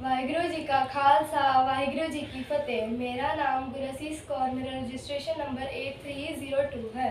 ਵਾਹਿਗੁਰੂ ਜੀ ਕਾ ਖਾਲਸਾ ਵਾਹਿਗੁਰੂ ਜੀ ਕੀ ਫਤਿਹ ਮੇਰਾ ਨਾਮ ਗੁਰਸੀਸ ਕੌਰ ਮੇਰਾ ਰਜਿਸਟ੍ਰੇਸ਼ਨ ਨੰਬਰ 8302 ਹੈ